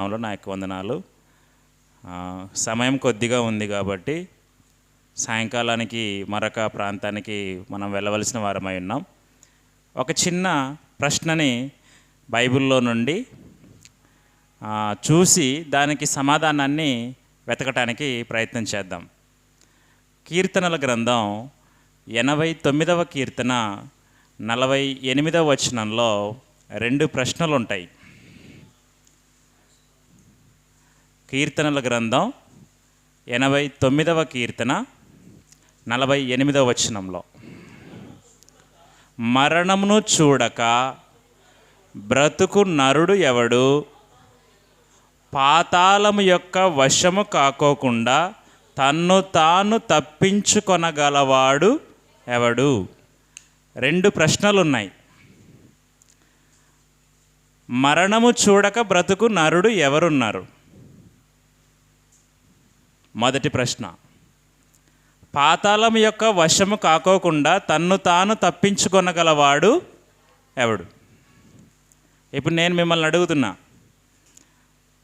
నామంలో నా యొక్క వందనాలు. సమయం కొద్దిగా ఉంది కాబట్టి సాయంకాలానికి మరొక ప్రాంతానికి మనం వెళ్ళవలసిన వారమై ఉన్నాం. ఒక చిన్న ప్రశ్నని బైబిల్లో నుండి చూసి దానికి సమాధానాన్ని వెతకటానికి ప్రయత్నం చేద్దాం. కీర్తనల గ్రంథం ఎనభై తొమ్మిదవ కీర్తన నలభై ఎనిమిదవ వచనంలో రెండు ప్రశ్నలు ఉంటాయి కీర్తనల గ్రంథం ఎనభై తొమ్మిదవ కీర్తన నలభై ఎనిమిదవ వచనంలో. మరణమును చూడక బ్రతుకు నరుడు ఎవడు? పాతాళము యొక్క వశము కాకోకుండా తన్ను తాను తప్పించుకొనగలవాడు ఎవడు? రెండు ప్రశ్నలు ఉన్నాయి మరణము చూడక బ్రతుకు నరుడు ఎవరున్నారు? మొదటి ప్రశ్న. పాతాళం యొక్క వశము కాకోకుండా తన్ను తాను తప్పించుకొనగలవాడు ఎవడు? ఇప్పుడు నేను మిమ్మల్ని అడుగుతున్నా.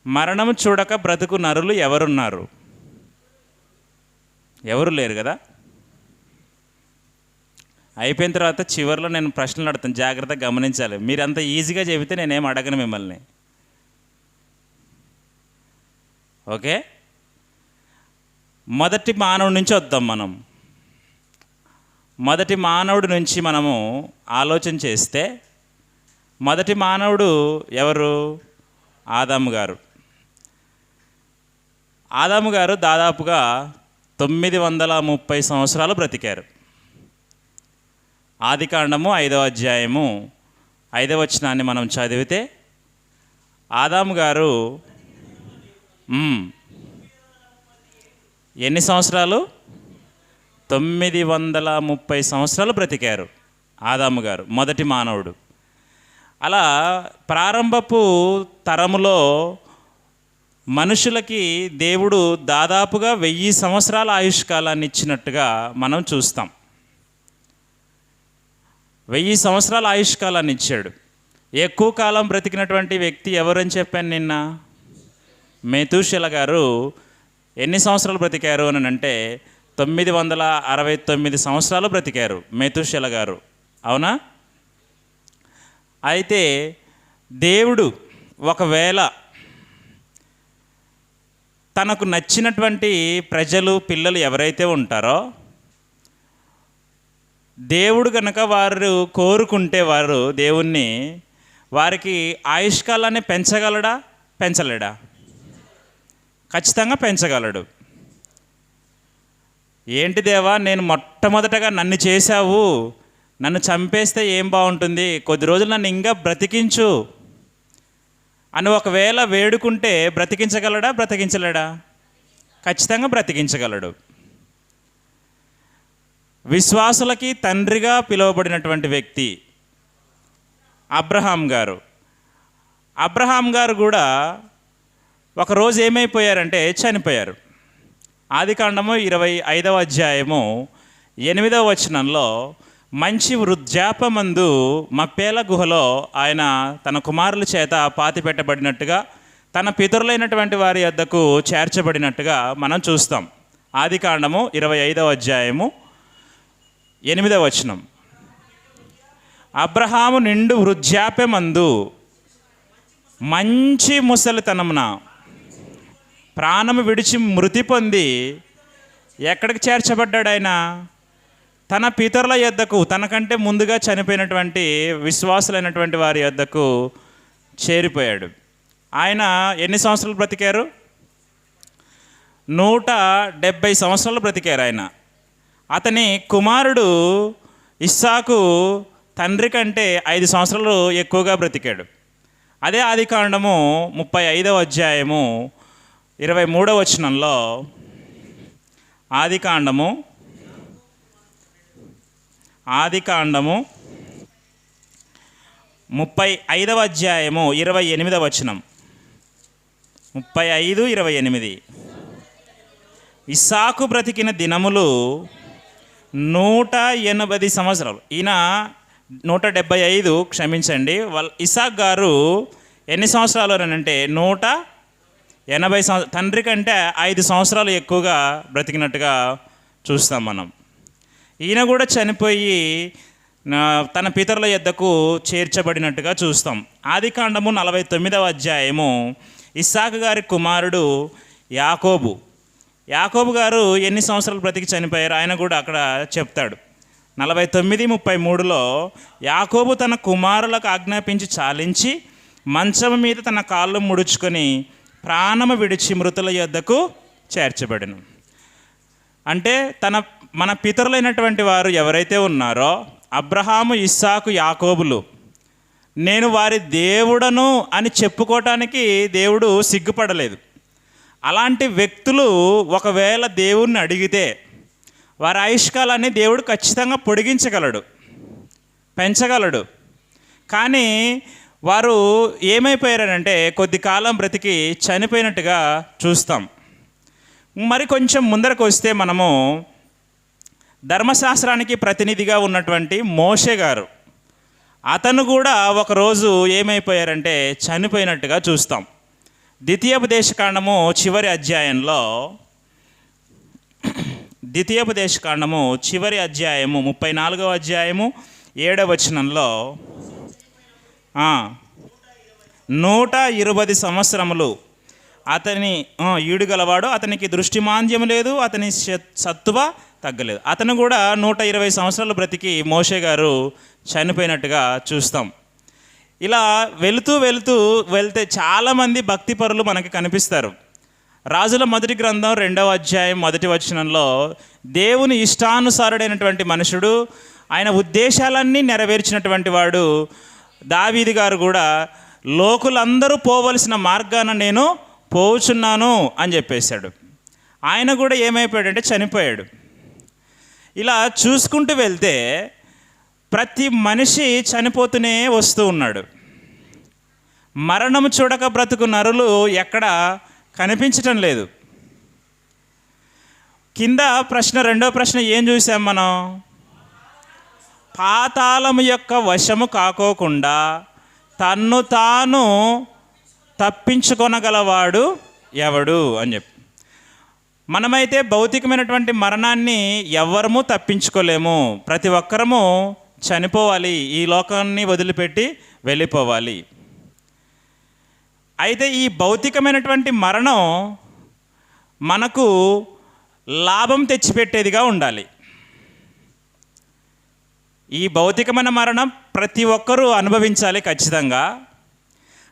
మరణం చూడక బ్రతుకు నరులు ఎవరున్నారు? ఎవరు లేరు కదా? అయిపోయిన తర్వాత చివరిలో నేను ప్రశ్నలు అడుగుతాను. జాగ్రత్తగా గమనించాలి. మీరు అంత ఈజీగా చెబితే నేనేం అడగను మిమ్మల్ని. ఓకే? మొదటి మానవుడి నుంచి వద్దాం మనం. మొదటి మానవుడి నుంచి మనము ఆలోచన చేస్తే మొదటి మానవుడు ఎవరు? ఆదాము గారు. ఆదాము గారు దాదాపుగా తొమ్మిది వందల ముప్పై సంవత్సరాలు బ్రతికారు. ఆదికాండము ఐదవ అధ్యాయము ఐదవ వచనాన్ని మనం చదివితే ఆదాము గారు ఎన్ని సంవత్సరాలు? తొమ్మిది వందల ముప్పై సంవత్సరాలు బ్రతికారు ఆదాము గారు మొదటి మానవుడు. అలా ప్రారంభపు తరములో మనుషులకి దేవుడు దాదాపుగా వెయ్యి సంవత్సరాల ఆయుష్కాలాన్ని ఇచ్చినట్టుగా మనం చూస్తాం. వెయ్యి సంవత్సరాల ఆయుష్కాలాన్ని ఇచ్చాడు. ఎక్కువ కాలం బ్రతికినటువంటి వ్యక్తి ఎవరని చెప్పాను నిన్న? మేతూషల గారు ఎన్ని సంవత్సరాలు బ్రతికారు అని అంటే తొమ్మిది వందల అరవై తొమ్మిది సంవత్సరాలు బ్రతికారు మేతూషల గారు. అవునా? అయితే దేవుడు ఒకవేళ తనకు నచ్చినటువంటి ప్రజలు పిల్లలు ఎవరైతే ఉంటారో దేవుడు కనుక వారు కోరుకుంటే వారు దేవుణ్ణి వారికి ఆయుష్కాలాన్ని పెంచగలడా? పెంచలేడా? ఖచ్చితంగా పెంచగలడు. ఏంటి దేవా నేను మొట్టమొదటగా నన్ను చేశావు. నన్ను చంపేస్తే ఏం బాగుంటుంది? కొద్ది రోజులు నన్ను ఇంకా బ్రతికించు. అని ఒకవేళ వేడుకుంటే బ్రతికించగలడా బ్రతికించలేడా? ఖచ్చితంగా బ్రతికించగలడు. విశ్వాసులకి తండ్రిగా పిలువబడినటువంటి వ్యక్తి అబ్రహాం గారు. అబ్రహాం గారు కూడా ఒకరోజు ఏమైపోయారంటే చనిపోయారు. ఆదికాండము ఇరవై ఐదవ అధ్యాయము ఎనిమిదవ వచనంలో మంచి వృద్ధాపమందు మప్పేల గుహలో ఆయన తన కుమారుల చేత పాతి పెట్టబడినట్టుగా తన పితరులైనటువంటి వారి వద్దకు చేర్చబడినట్టుగా మనం చూస్తాం. ఆదికాండము ఇరవై ఐదవ అధ్యాయము ఎనిమిదవ వచనం. అబ్రహాము నిండు వృద్ధాప్యమందు మంచి ముసలితనమున ప్రాణము విడిచి మృతి పొంది ఎక్కడికి చేర్చబడ్డాడు ఆయన? తన పితరుల యొద్దకు తనకంటే ముందుగా చనిపోయినటువంటి విశ్వాసులైనటువంటి వారి యొద్దకు చేరిపోయాడు. ఆయన ఎన్ని సంవత్సరాలు బ్రతికారు? నూట డెబ్భై సంవత్సరాలు బ్రతికారు ఆయన. అతని కుమారుడు ఇస్సాకు తండ్రి కంటే ఐదు సంవత్సరాలు ఎక్కువగా బ్రతికాడు. అదే ఆదికాండము ముప్పై ఐదవ అధ్యాయము ఇరవై మూడవ వచనంలో ఆదికాండము ఆదికాండము ముప్పై ఐదవ అధ్యాయము ఇరవై ఎనిమిదవ వచనం. ముప్పై ఐదు ఇరవై ఎనిమిది. ఇసాకు బ్రతికిన దినములు నూట ఎనభై సంవత్సరాలు. ఈయన నూట డెబ్బై ఐదు క్షమించండి. వాళ్ళ ఇసాక్ గారు ఎన్ని సంవత్సరాలు అంటే నూట ఎనభై సంవ తండ్రి కంటే ఐదు సంవత్సరాలు ఎక్కువగా బ్రతికినట్టుగా చూస్తాం మనం. ఈయన కూడా చనిపోయి తన పితరుల యొద్దకు చేర్చబడినట్టుగా చూస్తాం. ఆది కాండము నలభై తొమ్మిదవ అధ్యాయము. ఇస్సాకు గారి కుమారుడు యాకోబు. యాకోబు గారు ఎన్ని సంవత్సరాలు బ్రతికి చనిపోయారు ఆయన కూడా అక్కడ చెప్తాడు. నలభై తొమ్మిది ముప్పై మూడులో యాకోబు తన కుమారులకు ఆజ్ఞాపించి చాలించి మంచం మీద తన కాళ్ళు ముడుచుకొని ప్రాణము విడిచి మృతుల యొద్దకు చేర్చబడను. అంటే తన మన పితరులైనటువంటి వారు ఎవరైతే ఉన్నారో అబ్రహాము ఇస్సాకు యాకోబులు నేను వారి దేవుడను అని చెప్పుకోవటానికి దేవుడు సిగ్గుపడలేదు. అలాంటి వ్యక్తులు ఒకవేళ దేవుణ్ణి అడిగితే వారి ఆయుష్కాలాన్ని దేవుడు ఖచ్చితంగా పొడిగించగలడు పెంచగలడు. కానీ వారు ఏమైపోయారంటే కొద్ది కాలం బ్రతికి చనిపోయినట్టుగా చూస్తాం. మరి కొంచెం ముందరకు వస్తే మనము ధర్మశాస్త్రానికి ప్రతినిధిగా ఉన్నటువంటి మోషే గారు అతను కూడా ఒకరోజు ఏమైపోయారంటే చనిపోయినట్టుగా చూస్తాం. ద్వితీయోపదేశకాండము చివరి అధ్యాయంలో ద్వితీయోపదేశకాండము చివరి అధ్యాయము ముప్పై నాలుగవ అధ్యాయము ఏడవచనంలో నూట ఇరవై సంవత్సరములు. అతని ఈడుగలవాడు అతనికి దృష్టి అతనికి దృష్టిమాంద్యం లేదు అతని సత్తువ తగ్గలేదు. అతను కూడా నూట ఇరవై సంవత్సరాలు బ్రతికి మోషే గారు చనిపోయినట్టుగా చూస్తాం. ఇలా వెళుతూ వెళుతూ వెళ్తే చాలామంది భక్తిపరులు మనకి కనిపిస్తారు. రాజుల మొదటి గ్రంథం రెండవ అధ్యాయం మొదటి వచనంలో దేవుని ఇష్టానుసారుడైనటువంటి మనుషుడు ఆయన ఉద్దేశాలన్నీ నెరవేర్చినటువంటి వాడు దావీది గారు కూడా లోకులందరూ పోవలసిన మార్గాన నేను పోవుచున్నాను అని చెప్పేశాడు. ఆయన కూడా ఏమైపోయాడంటే చనిపోయాడు. ఇలా చూసుకుంటూ వెళ్తే ప్రతి మనిషి చనిపోతూనే వస్తూ ఉన్నాడు. మరణం చూడక బ్రతుకు నరులు ఎక్కడ కనిపించటం లేదు. కింద ప్రశ్న రెండో ప్రశ్న ఏం చూసాం మనం? పాతాళము యొక్క వశము కాకోకుండా తన్ను తాను తప్పించుకొనగలవాడు ఎవడు అని చెప్పి. మనమైతే భౌతికమైనటువంటి మరణాన్ని ఎవ్వరము తప్పించుకోలేము. ప్రతి ఒక్కరము చనిపోవాలి. ఈ లోకాన్ని వదిలిపెట్టి వెళ్ళిపోవాలి. అయితే ఈ భౌతికమైనటువంటి మరణం మనకు లాభం తెచ్చిపెట్టేదిగా ఉండాలి. ఈ భౌతికమైన మరణం ప్రతి ఒక్కరూ అనుభవించాలి ఖచ్చితంగా.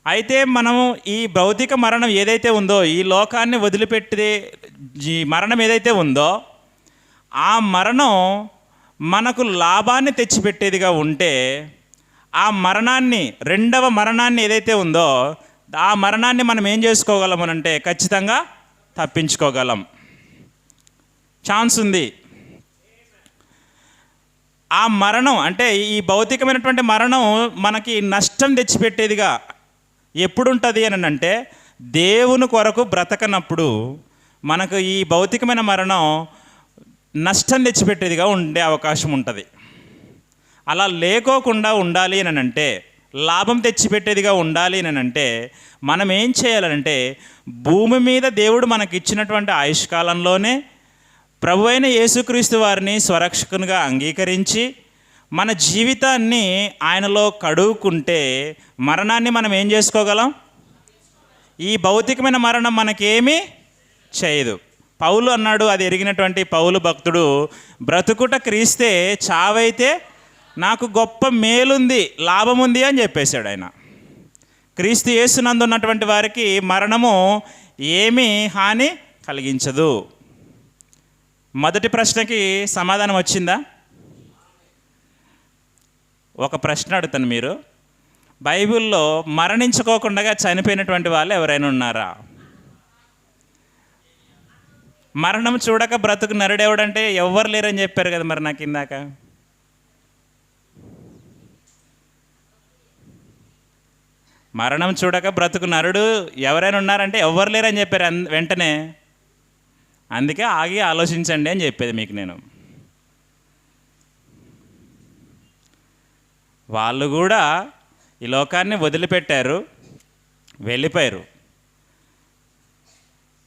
అయితే మనము ఈ భౌతిక మరణం ఏదైతే ఉందో ఈ లోకాన్ని వదిలిపెట్టే ఈ మరణం ఏదైతే ఉందో ఆ మరణం మనకు లాభాన్ని తెచ్చిపెట్టేదిగా ఉంటే ఆ మరణాన్ని రెండవ మరణాన్ని ఏదైతే ఉందో ఆ మరణాన్ని మనం ఏం చేసుకోగలం అంటే ఖచ్చితంగా తప్పించుకోగలం. ఛాన్స్ ఉంది. ఆ మరణం అంటే ఈ భౌతికమైనటువంటి మరణం మనకి నష్టం తెచ్చిపెట్టేదిగా ఎప్పుడు ఉంటుంది అని అంటే దేవుని కొరకు బ్రతకనప్పుడు మనకు ఈ భౌతికమైన మరణం నష్టం తెచ్చిపెట్టేదిగా ఉండే అవకాశం ఉంటుంది. అలా లేకోకుండా ఉండాలి అని అంటే లాభం తెచ్చిపెట్టేదిగా ఉండాలి అని అంటే మనం ఏం చేయాలంటే భూమి మీద దేవుడు మనకిచ్చినటువంటి ఆయుష్కాలంలోనే ప్రభు అయిన యేసుక్రీస్తు వారిని స్వరక్షకునిగా అంగీకరించి మన జీవితాన్ని ఆయనలో కడుగుకుంటే మరణాన్ని మనం ఏం చేసుకోగలం? ఈ భౌతికమైన మరణం మనకేమీ చేయదు. పౌలు అన్నాడు అది ఎరిగినటువంటి పౌలు భక్తుడు బ్రతుకుట క్రీస్తే చావైతే నాకు గొప్ప మేలుంది లాభం ఉంది అని చెప్పేశాడు ఆయన. క్రీస్తు యేసునందు ఉన్నటువంటి వారికి మరణము ఏమీ హాని కలిగించదు. మొదటి ప్రశ్నకి సమాధానం వచ్చిందా? ఒక ప్రశ్న అడుగుతాను మీరు. బైబిల్లో మరణించుకోకుండా చనిపోయినటువంటి వాళ్ళు ఎవరైనా ఉన్నారా? మరణం చూడక బ్రతుకు నరుడెవడంటే ఎవ్వరు లేరని చెప్పారు కదా మరి నాకు ఇందాక. మరణం చూడక బ్రతుకు నరుడు ఎవరైనా ఉన్నారంటే ఎవ్వరు లేరని చెప్పారు వెంటనే. అందుకే ఆగి ఆలోచించండి అని చెప్పేది మీకు నేను. వాళ్ళు కూడా ఈ లోకాన్ని వదిలిపెట్టారు వెళ్ళిపోయారు.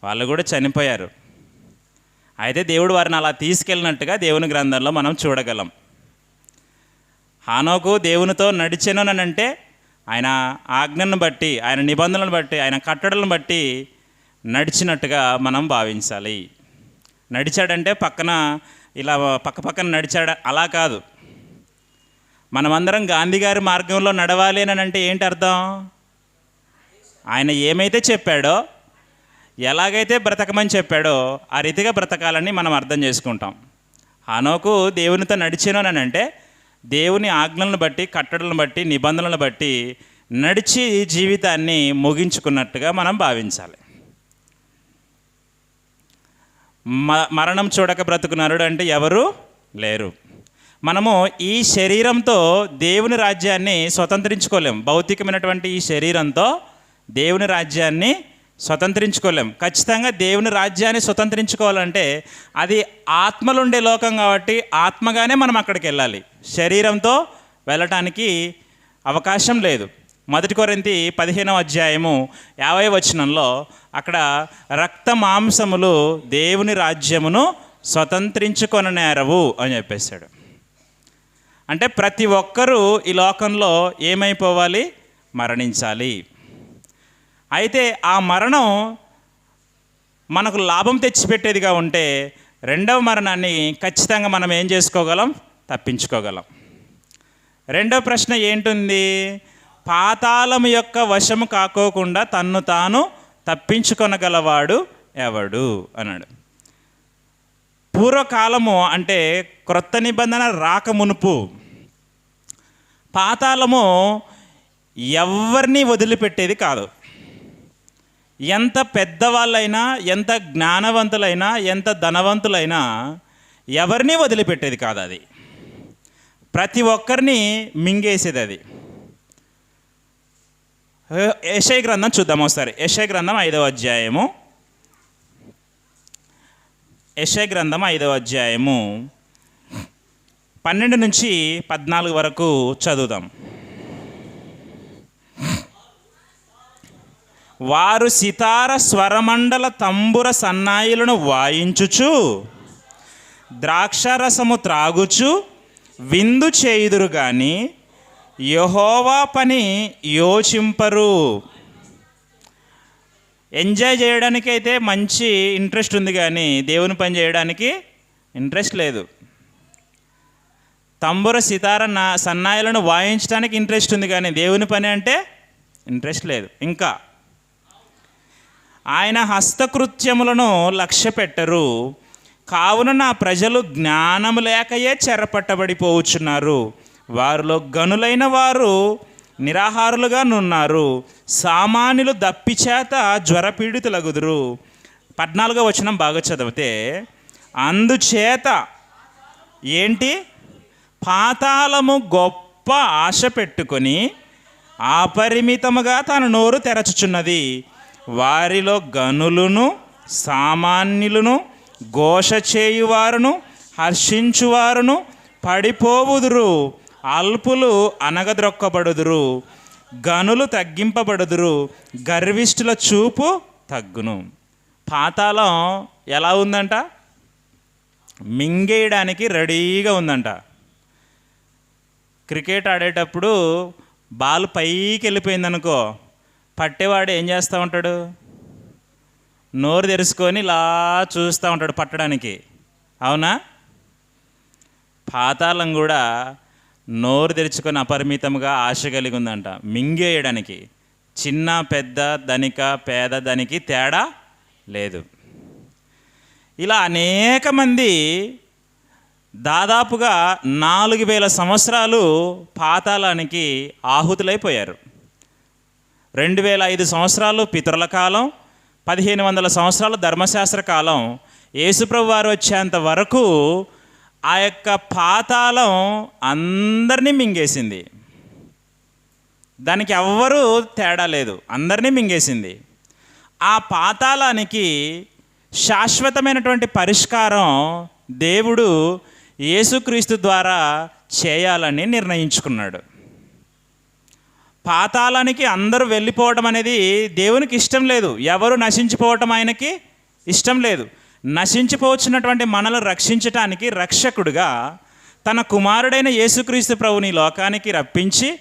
వాళ్ళు కూడా చనిపోయారు. అయితే దేవుడు వారిని అలా తీసుకెళ్ళినట్టుగా దేవుని గ్రంథంలో మనం చూడగలం. హానోకు దేవునితో నడిచెను అంటే ఆయన ఆజ్ఞను బట్టి ఆయన నిబంధనలను బట్టి ఆయన కట్టడలను బట్టి నడిచినట్టుగా మనం భావించాలి. నడిచాడంటే పక్కన ఇలా పక్క పక్కన నడిచాడు? అలా కాదు. మనమందరం గాంధీ గారి మార్గంలో నడవాలి అని అంటే ఏంటి అర్థం? ఆయన ఏమైతే చెప్పాడో ఎలాగైతే బ్రతకమని చెప్పాడో ఆ రీతిగా బ్రతకాలని మనం అర్థం చేసుకుంటాం. హనోకు దేవునితో నడిచాను అని అంటే దేవుని ఆజ్ఞలను బట్టి కట్టడలను బట్టి నిబంధనలను బట్టి నడిచి జీవితాన్ని ముగించుకున్నట్టుగా మనం భావించాలి మ- మరణం చూడక బ్రతుకు నరుడు అంటే ఎవరు? లేరు. మనము ఈ శరీరంతో దేవుని రాజ్యాన్ని స్వతంత్రించుకోలేం. భౌతికమైనటువంటి ఈ శరీరంతో దేవుని రాజ్యాన్ని స్వతంత్రించుకోలేం. ఖచ్చితంగా దేవుని రాజ్యాన్ని స్వతంత్రించుకోవాలంటే అది ఆత్మలు ఉండే లోకం కాబట్టి ఆత్మగానే మనం అక్కడికి వెళ్ళాలి. శరీరంతో వెళ్ళటానికి అవకాశం లేదు. మొదటి కొరింతి పదిహేనవ అధ్యాయము యాభై వచనంలో అక్కడ రక్త మాంసములు దేవుని రాజ్యమును స్వతంత్రించుకొననేరవు అని చెప్పేశాడు. అంటే ప్రతి ఒక్కరూ ఈ లోకంలో ఏమైపోవాలి? మరణించాలి. అయితే ఆ మరణం మనకు లాభం తెచ్చిపెట్టేదిగా ఉంటే రెండవ మరణాన్ని ఖచ్చితంగా మనం ఏం చేసుకోగలం? తప్పించుకోగలం. రెండవ ప్రశ్న ఏంటుంది? పాతాళం యొక్క వశము కాకోకుండా తన్ను తాను తప్పించుకొనగలవాడు ఎవడు? అన్నాడు. పూర్వకాలము అంటే క్రొత్త నిబంధన రాక మునుపు పాతాళము ఎవరిని వదిలిపెట్టేది కాదు. ఎంత పెద్దవాళ్ళైనా ఎంత జ్ఞానవంతులైనా ఎంత ధనవంతులైనా ఎవరిని వదిలిపెట్టేది కాదు అది. ప్రతి ఒక్కరిని మింగేసేది అది. యశయ గ్రంథం చూద్దాం ఒకసారి. యశయ గ్రంథం ఐదవ అధ్యాయము. యశయ గ్రంథం ఐదవ అధ్యాయము. పన్నెండు నుంచి పద్నాలుగు వరకు చదువుదాం. వారు సితార స్వరమండల తంబుర సన్నాయిలను వాయించుచు ద్రాక్షరసము త్రాగుచు విందు చేయుదురు కానీ యహోవా పని యోచింపరు. ఎంజాయ్ చేయడానికి అయితే మంచి ఇంట్రెస్ట్ ఉంది కానీ దేవుని పని చేయడానికి ఇంట్రెస్ట్ లేదు. తంబుర సితార నా సన్నాయిలను వాయించడానికి ఇంట్రెస్ట్ ఉంది కానీ దేవుని పని అంటే ఇంట్రెస్ట్ లేదు. ఇంకా ఆయన హస్తకృత్యములను లక్ష్య పెట్టరు కావున నా ప్రజలు జ్ఞానము లేకయే చెరపట్టబడిపోవచ్చున్నారు. వారిలో గనులైన వారు నిరాహారులుగా నున్నారు. సామాన్యులు దప్పిచేత జ్వరపీడితులగుదురు. పద్నాలుగో వచనం బాగా చదివితే అందుచేత ఏంటి? పాతాళము గొప్ప ఆశ పెట్టుకొని అపరిమితముగా తన నోరు తెరచుచున్నది. వారిలో గనులను సామాన్యులను ఘోష చేయువారును హర్షించువారును పడిపోవుదురు. అల్పులు అనగద్రొక్కబడుదురు గనులు తగ్గింపబడుదురు గర్విష్ఠుల చూపు తగ్గును. పాతాళం ఎలా ఉందంట? మింగేయడానికి రెడీగా ఉందంట. క్రికెట్ ఆడేటప్పుడు బాల్ పైకి వెళ్ళిపోయింది అనుకో పట్టేవాడు ఏం చేస్తూ ఉంటాడు? నోరు తెరుచుకొని ఇలా చూస్తూ ఉంటాడు పట్టడానికి. అవునా? పాతాళం కూడా నోరు తెరుచుకొని అపరిమితంగా ఆశ కలిగి ఉందంట. మింగేయడానికి చిన్న పెద్ద ధనిక పేద ధనికి తేడా లేదు. ఇలా అనేక మంది దాదాపుగా నాలుగు వేల సంవత్సరాలు పాతాళానికి ఆహుతులైపోయారు. రెండు వేల ఐదు సంవత్సరాలు పితరుల కాలం పదిహేను వందల సంవత్సరాలు ధర్మశాస్త్ర కాలం యేసుప్రభు వారు వచ్చేంత వరకు ఆ యొక్క పాతాళం అందరినీ మింగేసింది. దానికి ఎవ్వరూ తేడా లేదు. అందరినీ మింగేసింది. ఆ పాతాళానికి శాశ్వతమైనటువంటి పరిష్కారం దేవుడు యేసుక్రీస్తు ద్వారా చేయాలని నిర్ణయించుకున్నాడు. పాతాళానికి అందరూ వెళ్ళిపోవడం అనేది దేవునికి ఇష్టం లేదు. ఎవరు నశించిపోవటం ఆయనకి ఇష్టం లేదు. నశించిపోవచ్చినటువంటి మనల్ని రక్షించటానికి రక్షకుడుగా తన కుమారుడైన యేసుక్రీస్తు ప్రభుని లోకానికి రప్పించి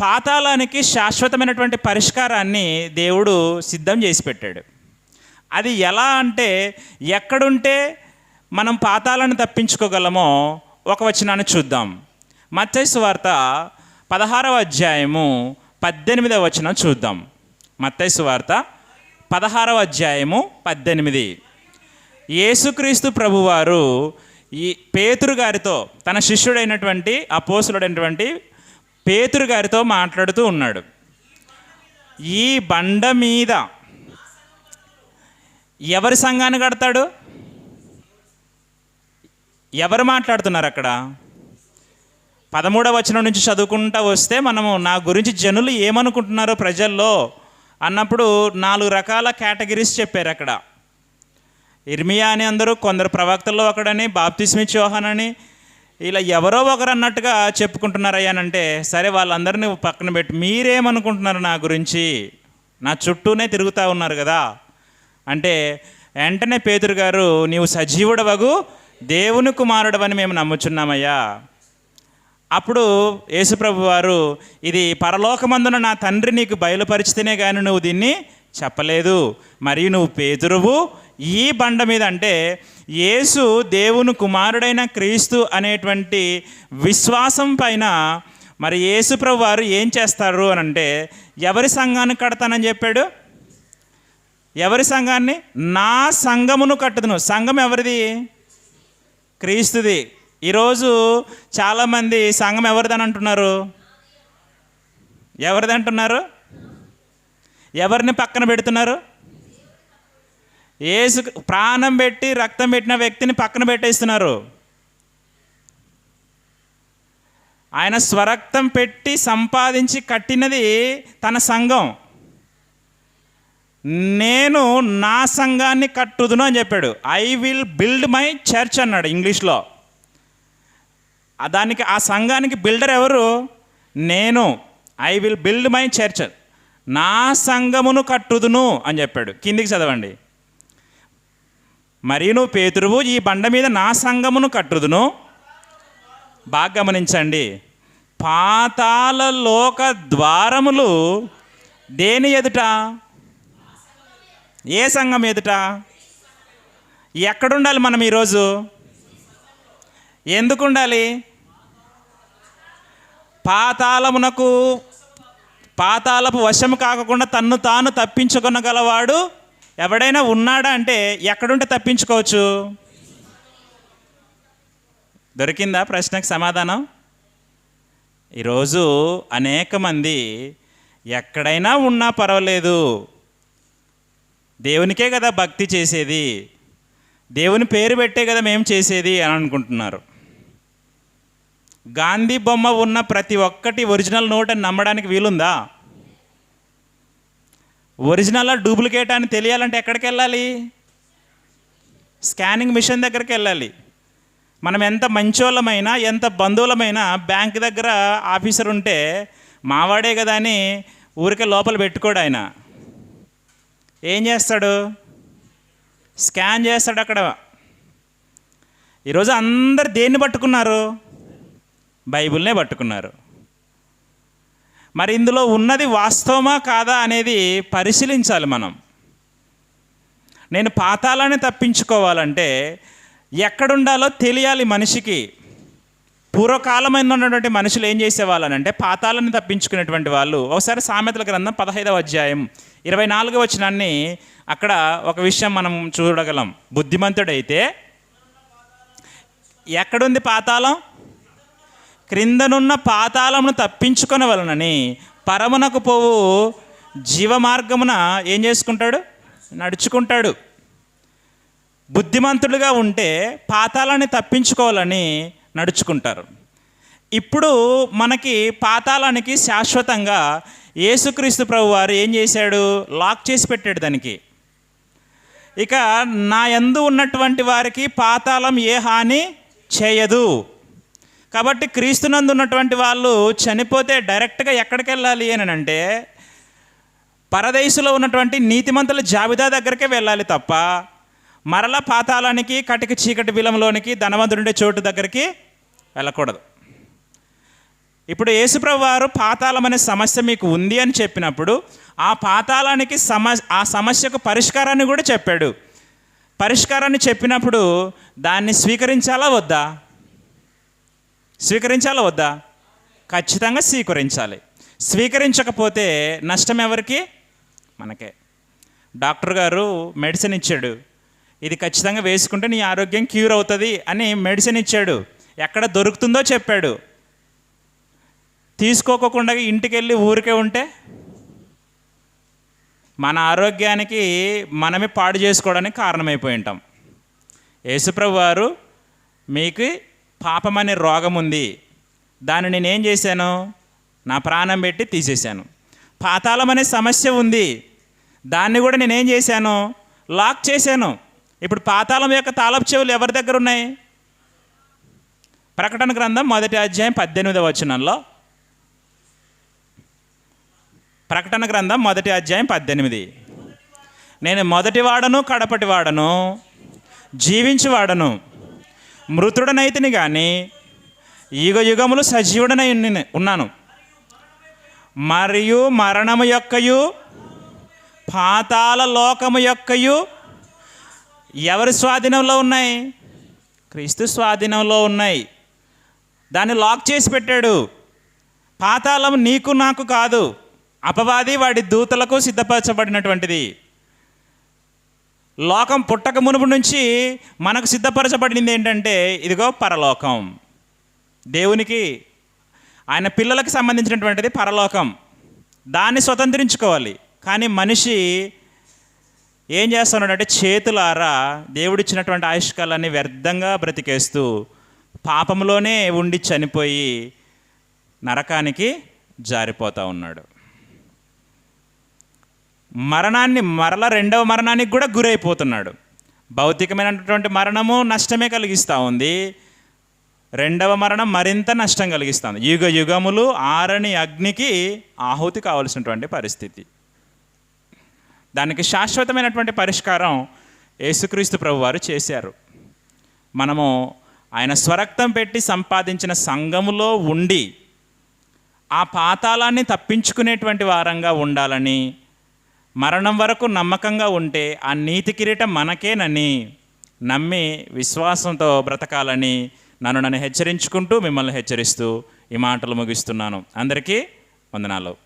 పాతాళానికి శాశ్వతమైనటువంటి పరిష్కారాన్ని దేవుడు సిద్ధం చేసి పెట్టాడు. అది ఎలా అంటే ఎక్కడుంటే మనం పాతాలను తప్పించుకోగలమో ఒక వచనాన్ని చూద్దాం. మత్తైసు వార్త పదహారవ అధ్యాయము పద్దెనిమిదవ వచనం చూద్దాం. మత్తైసు వార్త పదహారవ అధ్యాయము పద్దెనిమిది. యేసుక్రీస్తు ప్రభువారు ఈ పేతురు గారితో తన శిష్యుడైనటువంటి అపోసులుడైనటువంటి పేతురు గారితో మాట్లాడుతూ ఉన్నాడు. ఈ బండ మీద ఎవరి సంఘాన్ని కడతాడు? ఎవరు మాట్లాడుతున్నారు అక్కడ? పదమూడవ వచనం నుంచి చదువుకుంటా వస్తే మనము నా గురించి జనులు ఏమనుకుంటున్నారో ప్రజల్లో అన్నప్పుడు నాలుగు రకాల కేటగిరీస్ చెప్పారు అక్కడ. ఇర్మియా అని అందరూ కొందరు ప్రవక్తల్లో ఒకడని బాప్తిస్మిచ్ యోహాన్ అని ఇలా ఎవరో ఒకరు అన్నట్టుగా చెప్పుకుంటున్నారయ్యానంటే సరే వాళ్ళందరినీ పక్కన పెట్టి మీరేమనుకుంటున్నారు నా గురించి? నా చుట్టూనే తిరుగుతూ ఉన్నారు కదా. అంటే వెంటనే పేతురు గారు నీవు సజీవుడవగు దేవుని కుమారుడవని మేము నమ్ముచున్నామయ్యా. అప్పుడు యేసుప్రభు వారు ఇది పరలోకమందున నా తండ్రి నీకు బయలుపరిచితేనే కానీ నువ్వు దీన్ని చెప్పలేదు. మరియు నువ్వు పేతురువు. ఈ బండ మీద అంటే యేసు దేవుని కుమారుడైన క్రీస్తు అనేటువంటి విశ్వాసం పైన మరి యేసుప్రభు వారు ఏం చేస్తారు అని అంటే ఎవరి సంఘాన్ని కడతానని చెప్పాడు? ఎవరి సంఘాన్ని? నా సంఘమును కట్టుదును. సంఘం ఎవరిది? క్రీస్తుది. ఈరోజు చాలామంది సంఘం ఎవరిదని అంటున్నారు? ఎవరిది అంటున్నారు? ఎవరిని పక్కన పెడుతున్నారు? ఏసు ప్రాణం పెట్టి రక్తం పెట్టిన వ్యక్తిని పక్కన పెట్టేస్తున్నారు. ఆయన స్వరక్తం పెట్టి సంపాదించి కట్టినది తన సంఘం. నేను నా సంఘాన్ని కట్టుదును అని చెప్పాడు. I will build my church అన్నాడు ఇంగ్లీష్లో. దానికి ఆ సంఘానికి బిల్డర్ ఎవరు? నేను. I will build my church నా సంఘమును కట్టుదును అని చెప్పాడు. కిందికి చదవండి. మరి నువ్వు పేతురువు ఈ బండ మీద నా సంఘమును కట్టుదును? బాగా గమనించండి. పాతాల లోక ద్వారములు దేని ఎదుట? ఏ సంఘం ఎదుట? ఎక్కడుండాలి మనం ఈరోజు? ఎందుకు ఉండాలి పాతాళమునకు పాతాలపు వశం కాకుండా తన్ను తాను తప్పించుకొనగలవాడు ఎవడైనా ఉన్నాడా అంటే ఎక్కడుంటే తప్పించుకోవచ్చు? దొరికిందా ప్రశ్నకు సమాధానం? ఈరోజు అనేక మంది ఎక్కడైనా ఉన్నా పర్వాలేదు. దేవునికే కదా భక్తి చేసేది. దేవుని పేరు పెట్టే కదా మేము చేసేది అని అనుకుంటున్నారు. గాంధీ బొమ్మ ఉన్న ప్రతి ఒక్కటి ఒరిజినల్ నోట్ అని నమ్మడానికి వీలుందా? ఒరిజినల్ డూప్లికేట్ అని తెలియాలంటే ఎక్కడికి వెళ్ళాలి? స్కానింగ్ మిషన్ దగ్గరికి వెళ్ళాలి. మనం ఎంత మంచోళ్ళమైనా ఎంత బంధువులమైనా బ్యాంక్ దగ్గర ఆఫీసర్ ఉంటే మావాడే కదా అని ఊరికే లోపల పెట్టుకోడు ఆయన. ఏం చేస్తాడు? స్కాన్ చేస్తాడు అక్కడ. ఈరోజు అందరు దేన్ని పట్టుకున్నారు? బైబిల్నే పట్టుకున్నారు. మరి ఇందులో ఉన్నది వాస్తవమా కాదా అనేది పరిశీలించాలి మనం. నేను పాతాలని తప్పించుకోవాలంటే ఎక్కడుండాలో తెలియాలి మనిషికి. పూర్వకాలమైన ఉన్నటువంటి మనుషులు ఏం చేసేవాళ్ళని అంటే పాతాలని తప్పించుకునేటువంటి వాళ్ళు. ఒకసారి సామెతల గ్రంథం పదహైదవ అధ్యాయం ఇరవై నాలుగు వచ్చినాన్ని అక్కడ ఒక విషయం మనం చూడగలం. బుద్ధిమంతుడైతే ఎక్కడుంది పాతాళం? క్రిందనున్న పాతాళమును తప్పించుకొనవలనని పరమునకు పోవు జీవమార్గమున ఏం చేసుకుంటాడు? నడుచుకుంటాడు. బుద్ధిమంతుడుగా ఉంటే పాతాళాన్ని తప్పించుకోవాలని నడుచుకుంటారు. ఇప్పుడు మనకి పాతాళానికి శాశ్వతంగా యేసుక్రీస్తు ప్రభు వారు ఏం చేశాడు? లాక్ చేసి పెట్టాడు దానికి. ఇక నా యందు ఉన్నటువంటి వారికి పాతాళం ఏ హాని చేయదు. కాబట్టి క్రీస్తునందు ఉన్నటువంటి వాళ్ళు చనిపోతే డైరెక్ట్గా ఎక్కడికి వెళ్ళాలి అని అంటే పరదేశంలో ఉన్నటువంటి నీతిమంతుల జాబితా దగ్గరికే వెళ్ళాలి తప్ప మరలా పాతాళానికి కటిక చీకటి బిలంలోనికి ధనవంతుడుండే చోటు దగ్గరికి వెళ్ళకూడదు. ఇప్పుడు యేసుప్రభు వారు పాతాళం అనే సమస్య మీకు ఉంది అని చెప్పినప్పుడు ఆ పాతాళానికి సమ ఆ సమస్యకు పరిష్కారాన్ని కూడా చెప్పాడు. పరిష్కారాన్ని చెప్పినప్పుడు దాన్ని స్వీకరించాలా వద్దా? స్వీకరించాలా వద్దా? ఖచ్చితంగా స్వీకరించాలి. స్వీకరించకపోతే నష్టం ఎవరికి? మనకే. డాక్టర్ గారు మెడిసిన్ ఇచ్చాడు. ఇది ఖచ్చితంగా వేసుకుంటే నీ ఆరోగ్యం క్యూర్ అవుతుంది అని మెడిసిన్ ఇచ్చాడు. ఎక్కడ దొరుకుతుందో చెప్పాడు. తీసుకోకుండా ఇంటికి వెళ్ళి ఊరికే ఉంటే? మన ఆరోగ్యానికి మనమే పాడు చేసుకోవడానికి కారణమైపోయి ఉంటాం. యేసుప్రభు వారు మీకు పాపం అనే రోగం ఉంది దాన్ని నేనేం చేశాను? నా ప్రాణం పెట్టి తీసేశాను. పాతాళం అనే సమస్య ఉంది. దాన్ని కూడా నేనేం చేశాను? లాక్ చేశాను. ఇప్పుడు పాతాళం యొక్క తాళపు చెవులు ఎవరి దగ్గర ఉన్నాయి? ప్రకటన గ్రంథం మొదటి అధ్యాయం పద్దెనిమిదవ వచనంలో. ప్రకటన గ్రంథం మొదటి అధ్యాయం పద్దెనిమిది. నేను మొదటి వాడను కడపటి వాడను జీవించి వాడను మృతుడనైతిని కానీ యుగ యుగములు సజీవుడనై ఉన్ని- ఉన్నాను. మరియు మరణము యొక్కయు పాతాల లోకము యొక్కయు ఎవరి స్వాధీనంలో ఉన్నాయి? క్రీస్తు స్వాధీనంలో ఉన్నాయి. దాన్ని లాక్ చేసి పెట్టాడు. పాతాళం నీకు నాకు కాదు. అపవాది వాడి దూతలకు సిద్ధపరచబడినటువంటిది. లోకం పుట్టక మునుపు నుంచి మనకు సిద్ధపరచబడింది ఏంటంటే ఇదిగో పరలోకం. దేవునికి ఆయన పిల్లలకు సంబంధించినటువంటిది పరలోకం. దాన్ని స్వతంత్రించుకోవాలి. కానీ మనిషి ఏం చేస్తున్నాడంటే చేతులారా దేవుడిచ్చినటువంటి ఆయుష్కాలాన్ని వ్యర్థంగా బ్రతికేస్తూ పాపంలోనే ఉండి చనిపోయి నరకానికి జారిపోతూ ఉన్నాడు. మరణాన్ని మరల రెండవ మరణానికి కూడా గురైపోతున్నాడు. భౌతికమైనటువంటి మరణము నష్టమే కలిగిస్తూ ఉంది. రెండవ మరణం మరింత నష్టం కలిగిస్తుంది. యుగ యుగములు ఆరని అగ్నికి ఆహుతి కావలసినటువంటి పరిస్థితి. దానికి శాశ్వతమైనటువంటి పరిష్కారం యేసుక్రీస్తు ప్రభు వారు చేశారు. మనము ఆయన స్వరక్తం పెట్టి సంపాదించిన సంఘములో ఉండి ఆ పాతాళాన్ని తప్పించుకునేటువంటి వారంగా ఉండాలని మరణం వరకు నమ్మకంగా ఉంటే ఆ నీతి కిరీటం మనకేనని నమ్మి విశ్వాసంతో బ్రతకాలని నన్ను నన్ను హెచ్చరించుకుంటూ మిమ్మల్ని హెచ్చరిస్తూ ఈ మాటలు ముగిస్తున్నాను. అందరికీ వందనాలు.